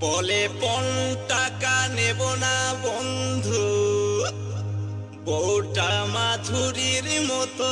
বলে পন টাকা নেব না বন্ধু। বউটা মাধুরীর মতো।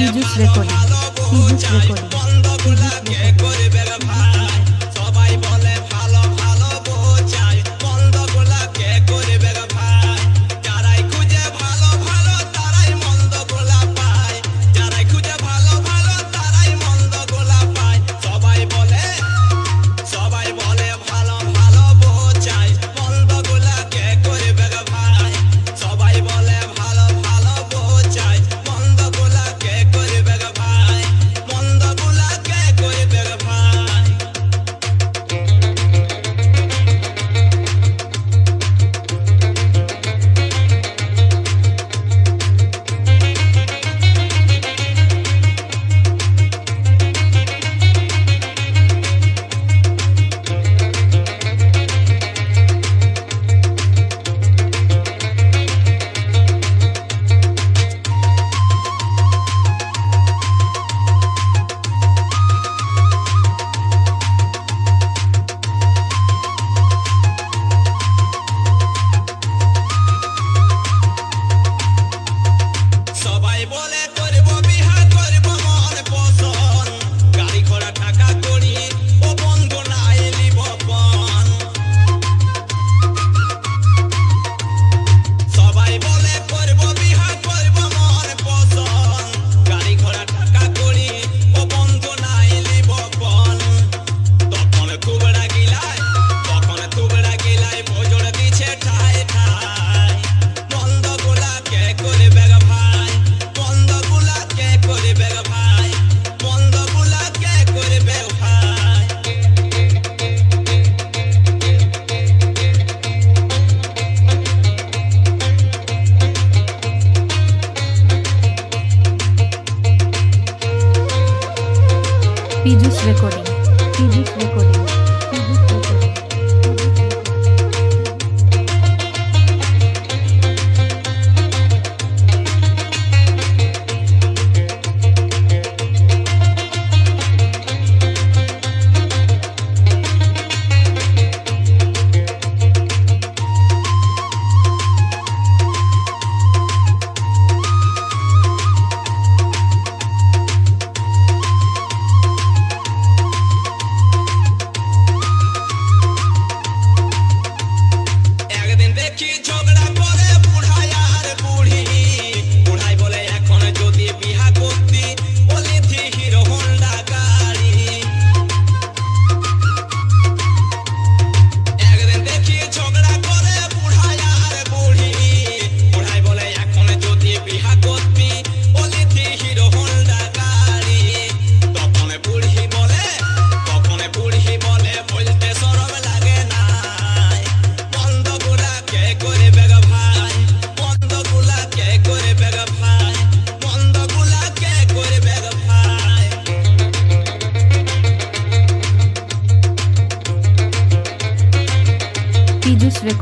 Piyush recording Piyush recording Piyush recording recording physique recording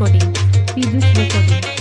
recording Piyush recording